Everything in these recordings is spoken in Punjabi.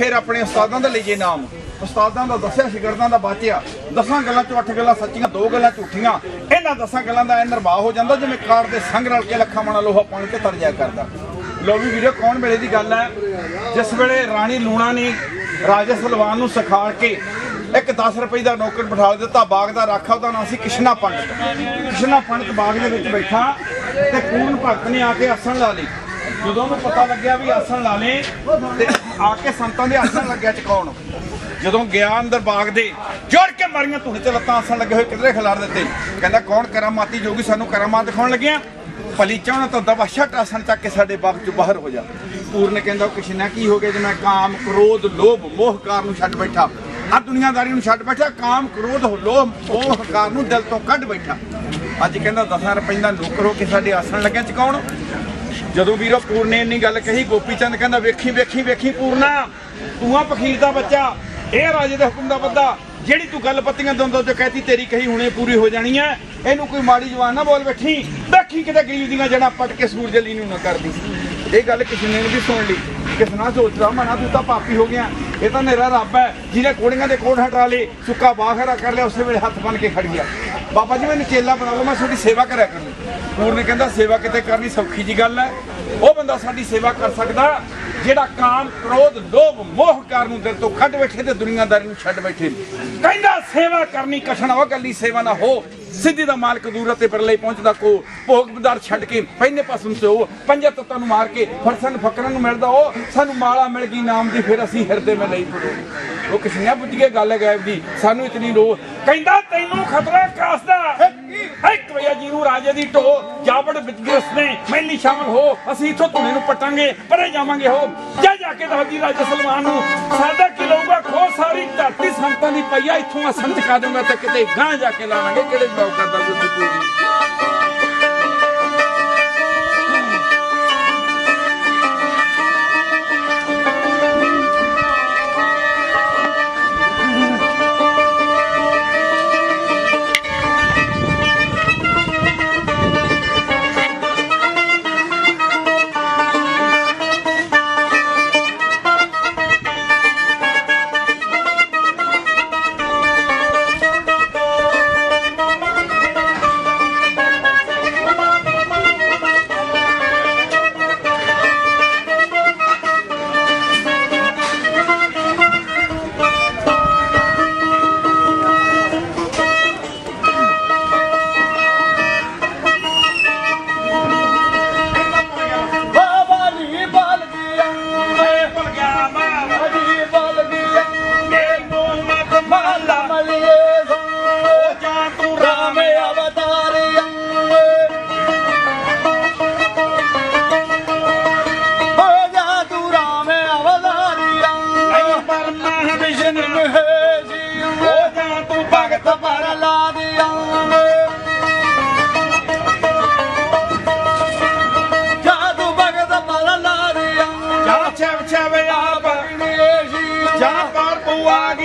ਫਿਰ ਆਪਣੇ ਉਸਤਾਦਾਂ ਦਾ ਲਈਏ ਨਾਮ। ਉਸਤਾਦਾਂ ਦਾ ਦੱਸਿਆ, ਸ਼ਾਗਿਰਦਾਂ ਦਾ ਬਾਚਿਆ। ਦਸਾਂ ਗੱਲਾਂ ਚੋਂ ਅੱਠ ਗੱਲਾਂ ਸੱਚੀਆਂ, ਦੋ ਗੱਲਾਂ ਝੂਠੀਆਂ। ਇਹਨਾਂ ਦਸਾਂ ਗੱਲਾਂ ਦਾ ਇਹ ਨਿਰਵਾਹ ਹੋ ਜਾਂਦਾ ਜਿਵੇਂ ਕਾਰ ਦੇ ਸੰਗ ਰਲ ਕੇ ਲੱਖਾਂ ਮਣਾ ਲੋਹਾ ਪਾਣੀ ਤੇ ਤਰ ਜਾਇਆ ਕਰਦਾ। ਲੋ ਵੀ ਵੀਡੀਓ ਕੌਣ ਵੇਲੇ ਦੀ ਗੱਲ ਹੈ? ਜਿਸ ਵੇਲੇ ਰਾਣੀ ਲੂਣਾ ਨੇ ਰਾਜਾ ਸਲਵਾਨ ਨੂੰ ਸਿਖਾ ਕੇ ਇੱਕ 10 ਰੁਪਏ ਦਾ ਨੌਕਰ ਬਿਠਾ ਦਿੱਤਾ, ਬਾਗ ਦਾ ਰਾਖਾ, ਉਹਦਾ ਨਾਮ ਸੀ ਕਿਸ਼ਨਾ ਪੰਡਤ। ਕਿਸ਼ਨਾ ਪੰਡਤ ਬਾਗ ਦੇ ਵਿੱਚ ਬੈਠਾ ਤੇ ਪੂਰਨ ਭਗਤ ਨੇ ਆ ਕੇ ਆਸਣ ਲਾ ਲਈ। ਜਦੋਂ ਉਹਨੂੰ ਪਤਾ ਲੱਗਿਆ ਵੀ ਆਸਣ ਲਾ ਲੇ ਤੇ ਆ ਕੇ ਸੰਤਾਂ ਦੇ ਆਸਣ ਲੱਗਿਆ ਚਕਾਉਣ ਜਦੋਂ ਗਿਆ ਅੰਦਰ ਬਾਗ ਦੇ, ਜੜ ਕੇ ਮਾਰੀਆਂ ਧੁਣੇ ਤੇ ਲੱਤਾਂ ਆਸਣ ਲੱਗੇ ਹੋਏ, ਕਿਧਰੇ ਖਿਲਾਰ ਦਿੱਤੇ। ਕਹਿੰਦਾ, ਕੌਣ ਕਰਾਮਾਤੀ ਜੋਗੀ ਸਾਨੂੰ ਕਰਾਮਾਤ ਦਿਖਾਉਣ ਲੱਗਿਆ? ਭਲੀ ਚਾਹਣਾ ਤਾਂ ਦਵਾ ਛੱਟ ਆਸਣ ਚੱਕ ਕੇ ਸਾਡੇ ਬਾਗ ਚੋਂ ਬਾਹਰ ਹੋ ਜਾ। ਪੂਰਨ ਕਹਿੰਦਾ, ਉਹ ਕਿਸ਼ਨਾ ਕੀ ਹੋ ਗਿਆ ਜੇ ਮੈਂ ਕਾਮ, ਕ੍ਰੋਧ, ਲੋਭ ਮੋਹ ਕਾਰ ਨੂੰ ਛੱਡ ਬੈਠਾ। ਆ ਦੁਨੀਆਦਾਰੀ ਨੂੰ ਛੱਡ ਬੈਠਾ, ਕਾਮ, ਕ੍ਰੋਧ, ਲੋਭ ਮੋਹ ਹੰਕਾਰ ਨੂੰ ਦਿਲ ਤੋਂ ਕੱਢ ਬੈਠਾ। ਅੱਜ ਕਹਿੰਦਾ 10 ਰੁਪਏ ਦਾ ਨੌਕਰ ਹੋ ਕੇ ਸਾਡੇ ਆਸਣ ਲੱਗਿਆ ਚਕਾਉਣ ਜਦੋਂ ਵੀਰੋ ਪੂਰਨੇ ਇੰਨੀ ਗੱਲ ਕਹੀ, ਗੋਪੀ ਚੰਦ ਕਹਿੰਦਾ, ਵੇਖੀ ਵੇਖੀ ਵੇਖੀ ਪੂਰਨਾ, ਤੂੰ ਆ ਪਖੀਰ ਦਾ ਬੱਚਾ, ਇਹ ਰਾਜੇ ਦੇ ਹੁਕਮ ਦਾ ਬੰਦਾ, ਜਿਹੜੀ ਤੂੰ ਗੱਲ ਪੱਤੀਆਂ ਦੰਦੋਂ ਤੇ ਕਹਤੀ, ਤੇਰੀ ਕਹੀ ਹੁਣੇ ਪੂਰੀ ਹੋ ਜਾਣੀ ਐ ਇਹਨੂੰ ਕੋਈ ਮਾੜੀ ਜਵਾਨ ਨਾ ਬੋਲ ਬੈਠੀ, ਵੇਖੀ ਕਿਤੇ ਗਰੀਬ ਦੀਆਂ ਜਣਾ ਪਟ ਕੇ ਸੂਰਜ ਲਈ ਨੂੰ ਨਾ ਕਰਦੀ। ਇਹ ਗੱਲ ਕਿਸੇ ਨੇ ਵੀ ਸੁਣ ਲਈ। ਕਿਸ ਨਾ ਸੋਚਦਾ ਮਨਾ ਤੂੰ ਤਾਂ ਪਾਪੀ ਹੋ ਗਿਆ। ਇਹ ਤਾਂ ਮੇਰਾ ਰੱਬ ਹੈ, ਜਿਹਨੇ ਕੋੜੀਆਂ ਦੇ ਕੋੜ ਹਟਾ ਲਏ, ਸੁੱਕਾ ਬਾਖਰਾ ਕਰ ਲਿਆ, ਉਸੇ ਵੇਲੇ ਹੱਥ ਬਨ ਕੇ ਖੜ ਗਿਆ। ਬਾਬਾ ਜੀ, ਮੈਨੂੰ ਚੇਲਾ ਬਣਾ ਲਓ, ਮੈਂ ਤੁਹਾਡੀ ਸੇਵਾ ਕਰਿਆ ਕਰਨੀ। ਪੂਰ ਨੇ ਕਹਿੰਦਾ, ਸੇਵਾ ਕਿਤੇ ਕਰਨੀ ਸੌਖੀ ਜੀ ਗੱਲ ਹੈ। ਉਹ ਬੰਦਾ ਸਾਡੀ ਸੇਵਾ ਕਰ ਸਕਦਾ, ਜਿਹੜਾ ਕਾਮ, ਕ੍ਰੋਧ, ਲੋਭ, ਮੋਹ ਕਾਰ ਨੂੰ ਦਿਲ ਤੋਂ ਕੱਢ ਬੈਠੇ ਤੇ ਦੁਨੀਆਦਾਰੀ ਨੂੰ ਛੱਡ ਬੈਠੇ। ਕਹਿੰਦਾ, ਸੇਵਾ ਕਰਨੀ ਕਠਨ ਉਹ ਗੱਲੀ ਸੇਵਾ ਨਾ ਹੋ। ਸਿੱਧੀ ਦਾ ਮਾਲਕ ਦੂਰ ਤੇ ਪਰਲੇ ਪਹੁੰਚਦਾ ਕੋ। ਭੋਗ ਬਦਾਰ ਛੱਡ ਕੇ ਪਹਿਨੇ ਪਾਸੋਂ ਤੇ ਉਹ ਪੰਜੇ ਤੱਤਾਂ ਨੂੰ ਮਾਰ ਕੇ ਫਰਸਨ ਫਕਰਾਂ ਨੂੰ ਮਿਲਦਾ ਉਹ। ਸਾਨੂੰ ਮਾਲਾ ਮਿਲ ਗਈ ਨਾਮ ਦੀ, ਫਿਰ ਅਸੀਂ ਹਿਰਦੇ ਮੈਂ ਲਈ ਪੜੋ ਉਹ ਕਿਸੇ ਨੇ ਬੁੱਝ ਕੇ ਗੱਲ ਹੈ ਗਾਇਬ ਦੀ। ਸਾਨੂੰ ਇਤਨੀ ਰੋ ਕਹਿੰਦਾ ਤੈਨੂੰ ਖਤਰਾ ਕਾਸ ਦਾ। ਇੱਕ ਵਈਆ ਜੀ ਨੂੰ ਰਾਜੇ ਦੀ ਢੋ। ਜਾਵੜ ਵਿੱਚ ਗਿਰਸ ਨੇ ਮੈਲੀ ਸ਼ਾਮਲ ਹੋ। ਅਸੀਂ ਇਥੋਂ ਧੁਨੇ ਨੂੰ ਪਟਾਂਗੇ ਪਰੇ ਜਾਵਾਂਗੇ ਹੋ। ਜਾ ਜਾ ਕੇ ਦੱਸਦੀ ਰਾਜਾ ਸਲਮਾਨ ਨੂੰ। ਸਾਡਾ ਕੀ ਲਊਗਾ? ਖੋ ਸਾਰੀ ਧਰਤੀ ਸੰਤਾਂ ਦੀ ਪਈਆ ਇੱਥੋਂ ਅਸਲ ਚਕਾ ਦੂੰਗਾ ਤੇ ਕਿਤੇ ਗਾਂ ਜਾ ਕੇ ਲਾਵਾਂਗੇ। ਕਿਹੜੇ ਬਾਉ ਕਰਦਾ ਗੁੱਡੀ ਪੂਰੀ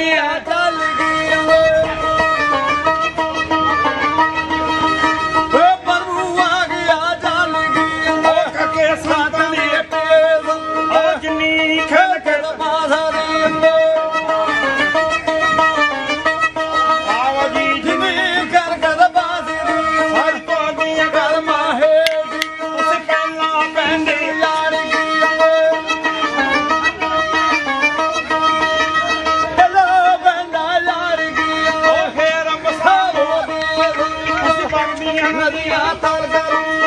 Maria. Maria Targaryen.